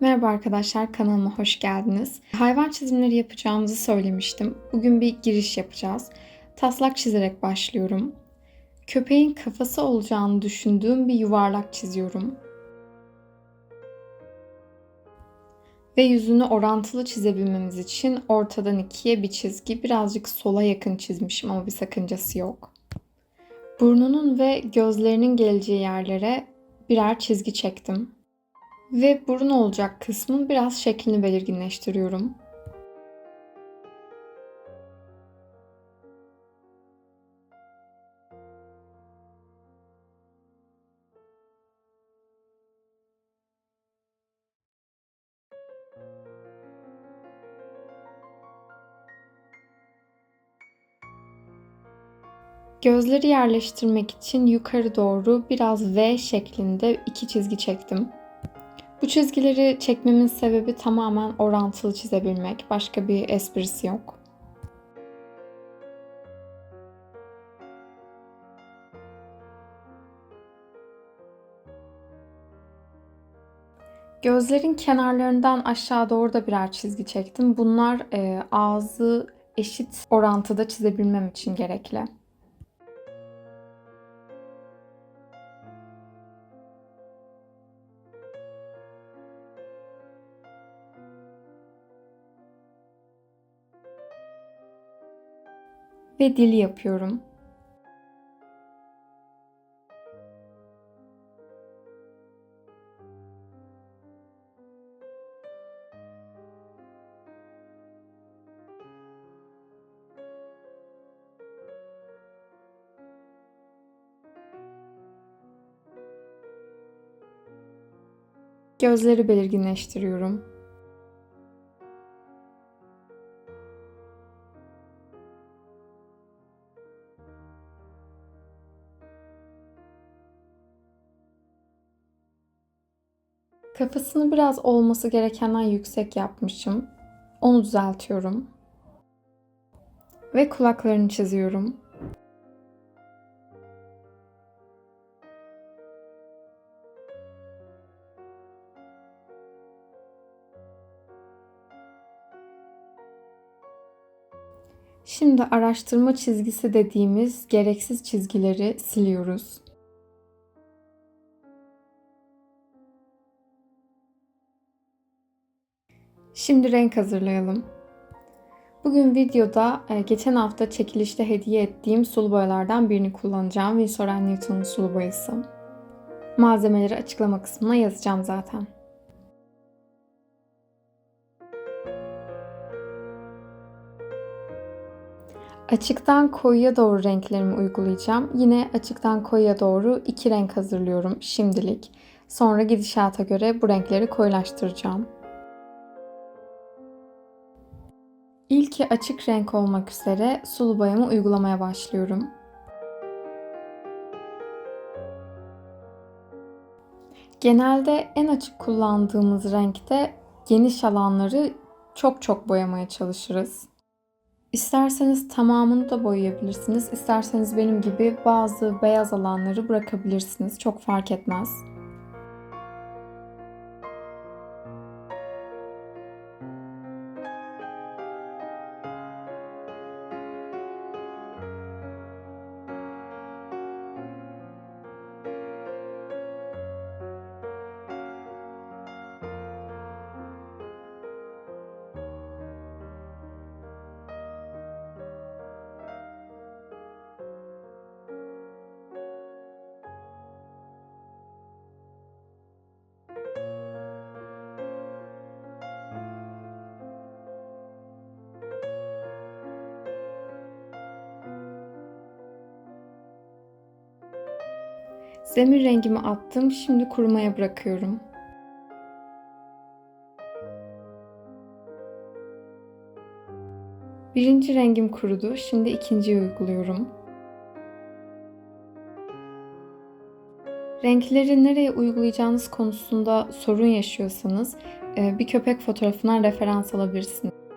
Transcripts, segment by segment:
Merhaba arkadaşlar, kanalıma hoş geldiniz. Hayvan çizimleri yapacağımızı söylemiştim. Bugün bir giriş yapacağız. Taslak çizerek başlıyorum. Köpeğin kafası olacağını düşündüğüm bir yuvarlak çiziyorum. Ve yüzünü orantılı çizebilmemiz için ortadan ikiye bir çizgi birazcık sola yakın çizmişim ama bir sakıncası yok. Burnunun ve gözlerinin geleceği yerlere birer çizgi çektim. Ve burun olacak kısmın biraz şeklini belirginleştiriyorum. Gözleri yerleştirmek için yukarı doğru biraz V şeklinde iki çizgi çektim. Bu çizgileri çekmemin sebebi tamamen orantılı çizebilmek. Başka bir esprisi yok. Gözlerin kenarlarından aşağı doğru da birer çizgi çektim. Bunlar e, ağzı eşit orantıda çizebilmem için gerekli. Ve dili yapıyorum. Gözleri belirginleştiriyorum. Kafasını biraz olması gerekenden yüksek yapmışım. Onu düzeltiyorum. Ve kulaklarını çiziyorum. Şimdi araştırma çizgisi dediğimiz gereksiz çizgileri siliyoruz. Şimdi renk hazırlayalım. Bugün videoda e, geçen hafta çekilişte hediye ettiğim sulu boyalardan birini kullanacağım. Winsor Newton'un sulu boyası. Malzemeleri açıklama kısmına yazacağım zaten. Açıktan koyuya doğru renklerimi uygulayacağım. Yine açıktan koyuya doğru iki renk hazırlıyorum şimdilik. Sonra gidişata göre bu renkleri koyulaştıracağım. İlki açık renk olmak üzere sulu boyamı uygulamaya başlıyorum. Genelde en açık kullandığımız renkte geniş alanları çok çok boyamaya çalışırız. İsterseniz tamamını da boyayabilirsiniz. İsterseniz benim gibi bazı beyaz alanları bırakabilirsiniz. Çok fark etmez. Zemir rengimi attım. Şimdi kurumaya bırakıyorum. Birinci rengim kurudu. Şimdi ikinciyi uyguluyorum. Renkleri nereye uygulayacağınız konusunda sorun yaşıyorsanız bir köpek fotoğrafından referans alabilirsiniz.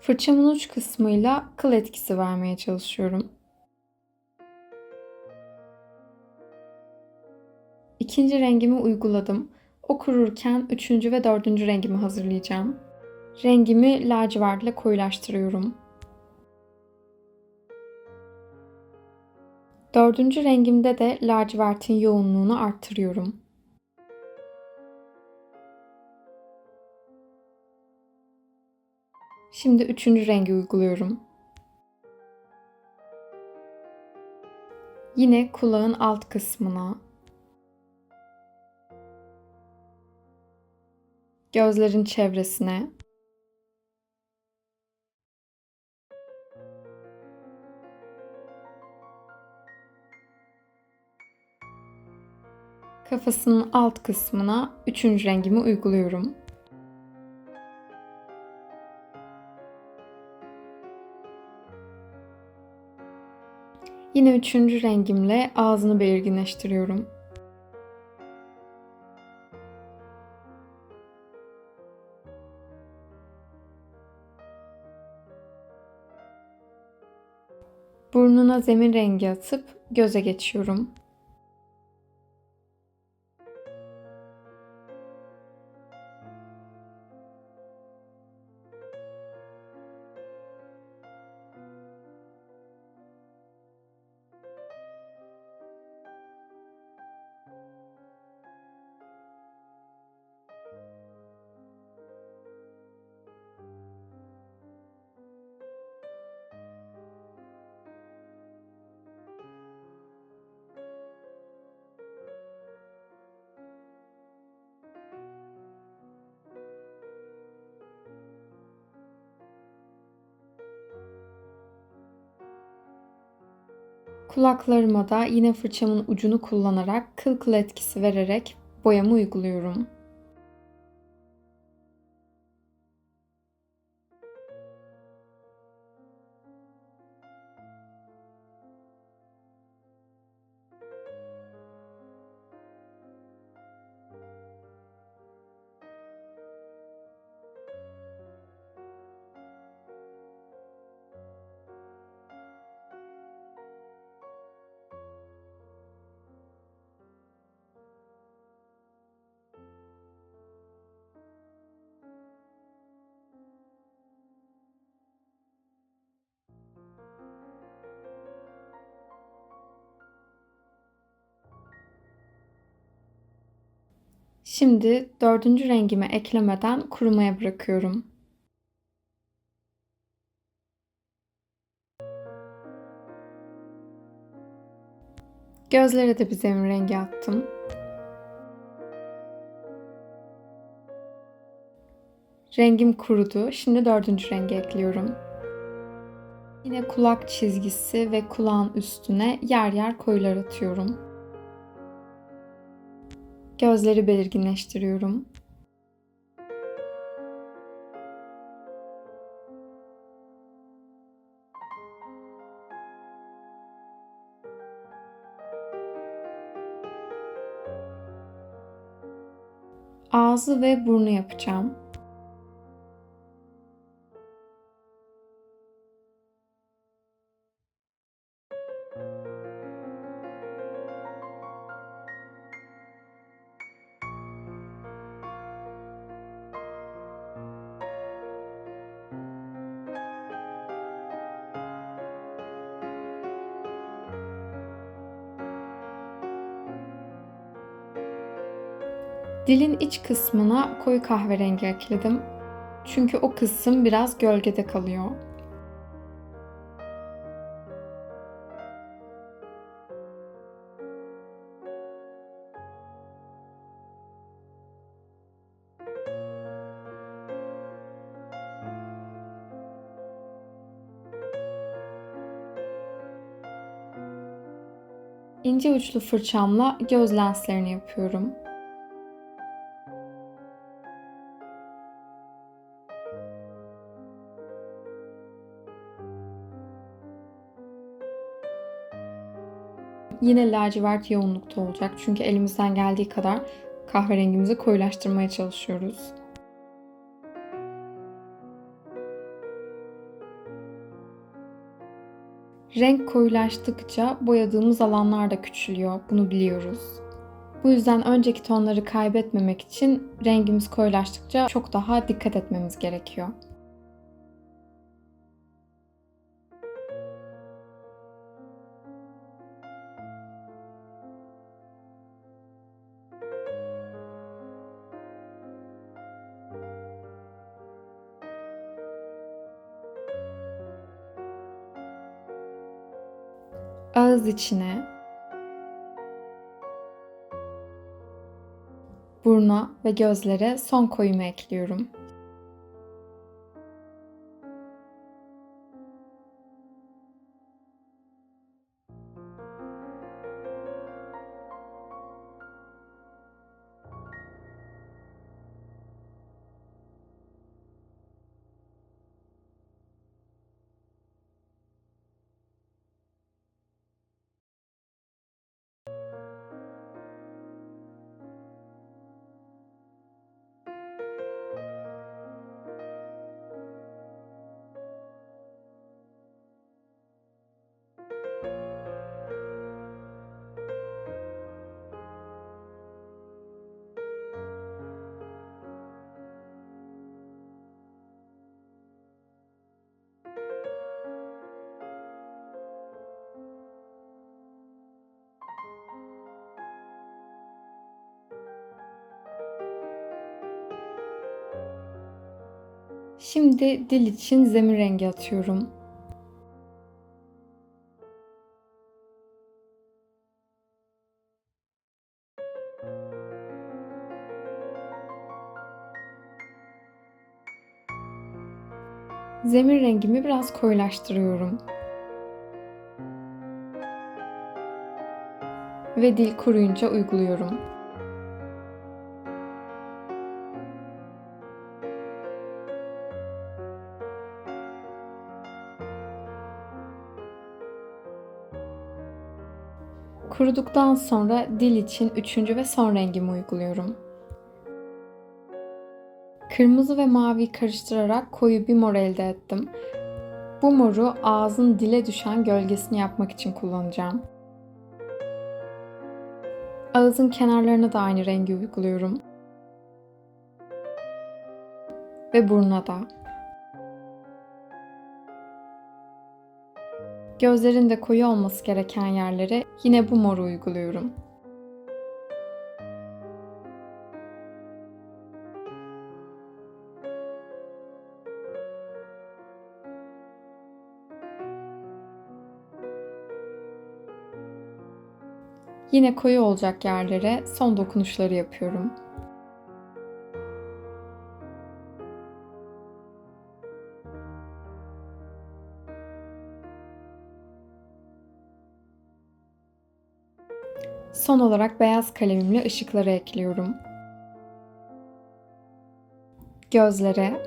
Fırçamın uç kısmıyla kıl etkisi vermeye çalışıyorum. İkinci rengimi uyguladım. O kururken üçüncü ve dördüncü rengimi hazırlayacağım. Rengimi lacivertle koyulaştırıyorum. Dördüncü rengimde de lacivertin yoğunluğunu arttırıyorum. Şimdi üçüncü rengi uyguluyorum. Yine kulağın alt kısmına, gözlerin çevresine, kafasının alt kısmına üçüncü rengimi uyguluyorum. Yine üçüncü rengimle ağzını belirginleştiriyorum. Burnuna zemin rengi atıp göze geçiyorum. Kulaklarıma da yine fırçamın ucunu kullanarak kıl kıl etkisi vererek boyamı uyguluyorum. Şimdi dördüncü rengimi eklemeden kurumaya bırakıyorum. Gözlere de bir zemin rengi attım. Rengim kurudu. Şimdi dördüncü rengi ekliyorum. Yine kulak çizgisi ve kulağın üstüne yer yer koyular atıyorum. Gözleri belirginleştiriyorum. Ağzı ve burnu yapacağım. Dilin iç kısmına koyu kahverengi ekledim. Çünkü o kısım biraz gölgede kalıyor. İnce uçlu fırçamla göz lenslerini yapıyorum. Yine lacivert yoğunlukta olacak çünkü elimizden geldiği kadar kahverengimizi koyulaştırmaya çalışıyoruz. Renk koyulaştıkça boyadığımız alanlar da küçülüyor. Bunu biliyoruz. Bu yüzden önceki tonları kaybetmemek için rengimiz koyulaştıkça çok daha dikkat etmemiz gerekiyor. İçine burna ve gözlere son koyumu ekliyorum. Şimdi dil için zemin rengi atıyorum. Zemin rengimi biraz koyulaştırıyorum. Ve dil kuruyunca uyguluyorum. Kuruduktan sonra dil için üçüncü ve son rengimi uyguluyorum. Kırmızı ve mavi karıştırarak koyu bir mor elde ettim. Bu moru ağzın dile düşen gölgesini yapmak için kullanacağım. Ağızın kenarlarına da aynı rengi uyguluyorum. Ve burnuna da. Gözlerin de koyu olması gereken yerlere yine bu moru uyguluyorum. Yine koyu olacak yerlere son dokunuşları yapıyorum. Son olarak beyaz kalemimle ışıkları ekliyorum. Gözlere,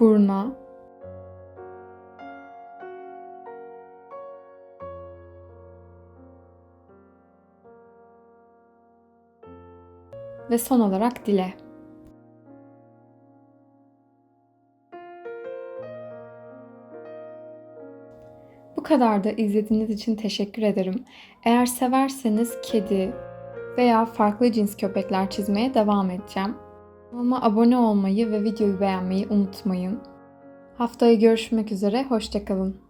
burna, ve son olarak dile. Kadar da izlediğiniz için teşekkür ederim. Eğer severseniz kedi veya farklı cins köpekler çizmeye devam edeceğim. Kanalıma abone olmayı ve videoyu beğenmeyi unutmayın. Haftaya görüşmek üzere, hoşçakalın.